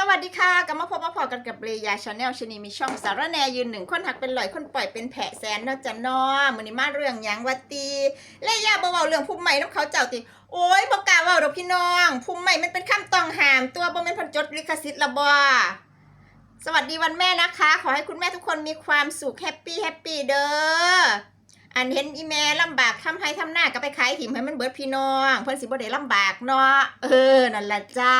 สวัสดีค่ะกลับมาพบมาพอกันกับเรยาชาแนลชนีมีช่องสารแนยืนหนึ่งคนหักเป็นลอยคนปล่อยเป็นแผะแสนนาะจะนอมือนี้มาเรื่องยังวัตีเรยาบ่เว้าเรื่องพุ่มใหม่น้ำเขาเจ้าติโอ้ยบ่กล้าว้าดอกพี่น้องพุ่มใหม่มันเป็นคำต้องหามตัวบ่แม่นพันจดลิขสิทธิ์ละบ่สวัสดีวันแม่นะคะ ขอให้คุณแม่ทุกคนมีความสุขแฮปปี้แฮปปี้เด้อ อันเห็นอีแม่ลำบากทำให้ทำหน้าก็ไปขายถิ่มให้มันเบิดพี่น้อง เพิ่นสิบ่ได้ลำบากเนาะเออนั่นละจ้า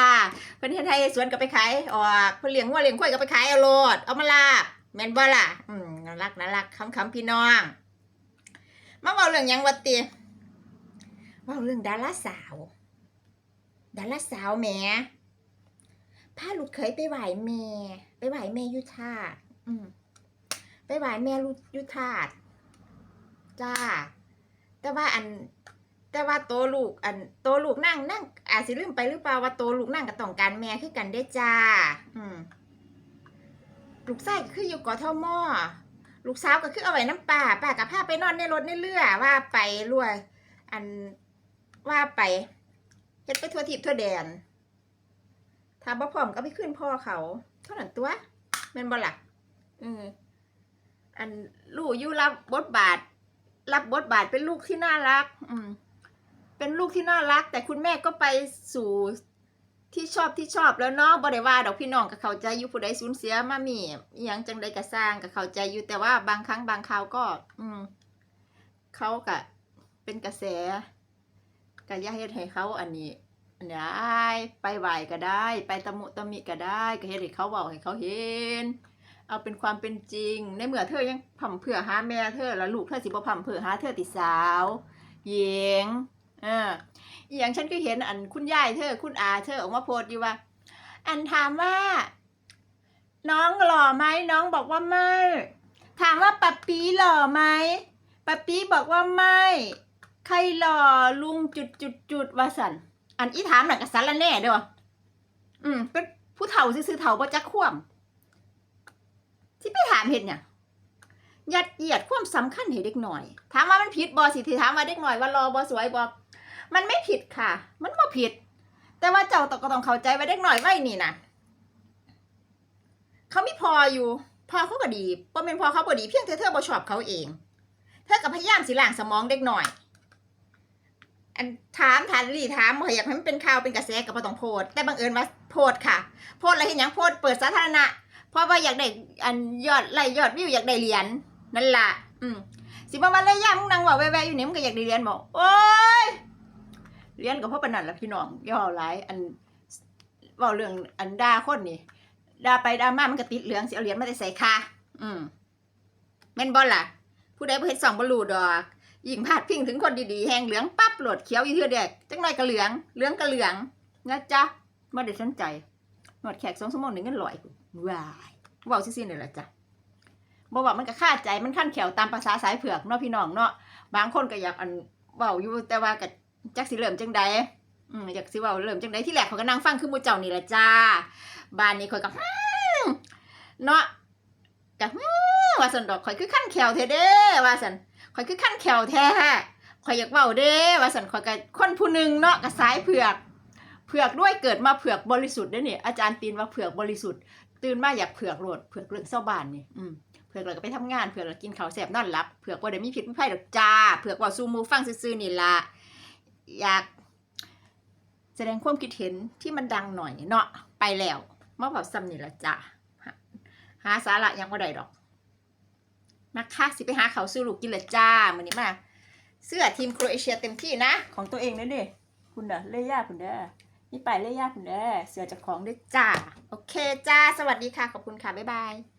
เพิ่นเฮ็ดให้สวนก็ไปขายออกเพิ่นเลี้ยงวัวเลี้ยงควายก็ไปขายเอาโลดเอามาลาบแม่นบ่ล่ะอืมน่ารักน่ารักคำๆพี่น้องมาเว้าเรื่องหยังวะติเว้าเรื่องดาราสาว ดาราสาวแหมพาลูกเคยไปไหว้แม่ ไปไหว้แม่ยุทธาอืมไปไหว้แม่ลุยุธา จ้า แต่ว่าอัน แต่ว่าโตลูก อันโตลูกนั่งนั่งอาจสิลืมไปหรือเปล่าว่าโตลูกนั่งกับต้องการแม่คือกันได้จ้า อืมลูกชายก็คืออยู่กทมอลูกสาวก็คือเอาไว้น้ำป่าป้ากับพาไปนอนในรถในเรือว่าไปรวย อันว่าไปเฮ็ดไปทั่วทิพย์ทั่วแดน ถ้าบ่พร้อมก็ไปขึ้นพ่อเขา เท่านั้นตัวแม่นบ่ล่ะอืมอันลูกอยู่รับบทบาท รับบทบาทเป็นลูกที่น่ารัก อืม เป็นลูกที่น่ารัก แต่คุณแม่ก็ไปสู่ที่ชอบที่ชอบแล้วเนาะบ่ได้ว่าดอกพี่น้องก็เขาใจอยู่ผู้ใดสูญเสียมามีอหยังจังใดก็สร้างก็เขาใจอยู่แต่ว่าบางครั้งบางคราวก็ อืมเขาก็เป็นกระแสก็อย่าเฮ็ดให้เขาอันนี้อันนี้ไปไหวก็ได้ ไปตะมุตะมิก็ได้ ก็เฮ็ดให้เขาเว้าให้เขาเห็น เอาเป็นความเป็นจริง ในเมื่อเธอยังพ่ำเพื่อหาแม่เธอแล้วลูกเธอสิบ่พ่ำเพื่อหาเธอติสาวหญิงเอออย่างฉันก็เห็นอันคุณยายเธอ คุณอาเธอออกมาโพสต์อยู่ว่า อันถามว่า น้องหล่อไหมน้องบอกว่าไม่ ถามว่าปัปปีหล่อไหมปัปปีบอกว่าไม่ ใครหล่อลุงจุดจุดจุดว่าสันอันอีถามหนักกับสันละแน่เด้ออืมเป็นผู้เฒ่าซื่อเฒ่าบ่จักคว่ำที่ม เห็นเนี่ยยัดเยียดความสำคัญให้เด็กหน่อย ถามว่ามันผิดบอสิที่ถามว่าเด็กหน่อยว่ารอบอสวยบอมันไม่ผิดค่ะ มันบ่ผิด แต่ว่าเจ้าตก็ต้องเข้าใจว่าเด็กหน่อยไว้นี่นะเขาไมีพออยู่พอเขาก็ดีบ่เป็นพอเขาบ่ดีเพียงแต่เธอบ่ชอบเขาเองเธอก็พยายามสิล้างสมองเด็กหน่อย อันถามถามรีถามว่าอยากให้มันเป็นข่าวเป็นกระแสก็บ่ต้องโพดแต่บังเอิญว่าโพดค่ะ โพดแล้วเห็นยังโพดเปิดสาธารณะ เพราะว่าอยากได้อันยอดไล่ยอดวิวอยากได้เหรียญนั่นล่ะ อืมสิบ่มาเลยย่ามึงนั่งเว่าแว่ๆอยู่นี่มึงก็อยากได้เหรียญบอกโอ้ยเหรียญก็เพราะปนนั้นล่ะพี่น้องย่อหลายอันว้าเรื่องอันด่าคนนี่ด่าไปด่ามามันก็ติดเหลืองสิเอาเหรียญมาได้ใส่ค่ะอืมแม่นบ่ล่ะ ผู้ใดบ่เฮ็ดสองบ่รู้ดอกยิงพาดพิงถึงคนดีๆแหงเหลืองปั๊บโหลดเขียวอยู่เทื่อเด็กจังหน่อยก็เหลืองเหลืองก็เหลืองนะจ๊ะบ่ได้สนใจหนวดแขกสองชั่วโมงหนึงเงินร้อย วายว้าซื่อๆนี่แหละจ้ะบ่ว่ามันก็คาดใจมันขั้นแขวตามภาษาสายเผือกเนาะพี่น้องเนาะบางคนก็อยากอันเว้าอยู่แต่ว่าก็จักสิเริ่มจังใดอืมอยากสิเว้าเริ่มจังใดที่แรกเขาก็นั่งฟังคือหมู่เจ้านี่แหละจ้าบ้านนี้ข่อยก็ฮึมเนาะก็ฮึมว่าซั่นดอกข่อยคือขั้นแขวแท้เด้ว่าซั่นข่อยคือขั้นแขวแท้ข่อยอยากเว้าเด้ว่าซั่นข่อยก็คนผู้หนึ่งเนาะก็สายเผือกเผือกด้วยเกิดมาเผือกบริสุทธิ์เด้อนี่อาจารย์ตีนว่าเผือกบริสุทธิ์ ตื่นมาอยากเผือกโลดเผือกเรื่องเศร้าบ้านนี่อืมเผือกเราก็ไปทำงานเผือกเรากินข้าวแสบนอนหลับเผือกว่าเดี๋ยวมีผิดไม่ไพ่ดอกจ้าเผือกว่าซูมูฟังซื่อๆนี่ละอยาก แสดงความคิดเห็นที่มันดังหน่อยเนาะไปแล้วมาบอกซ้ำนี่ละจ้าหาสาระยังบ่ได้ดอกนะคะสิไปหาเขาวซื้อลูกกินละจ้ามือนี้มาเสื้อทีมโครเอเชียเต็มที่นะ ของตัวเองนะเด้คุณเด้อเล่ย่าคุณเด้อ นี่ไปเล่ย่ากเด้อเสือจากของด้วยจ้า โอเคจ้า สวัสดีค่ะ ขอบคุณค่ะ บ๊ายบาย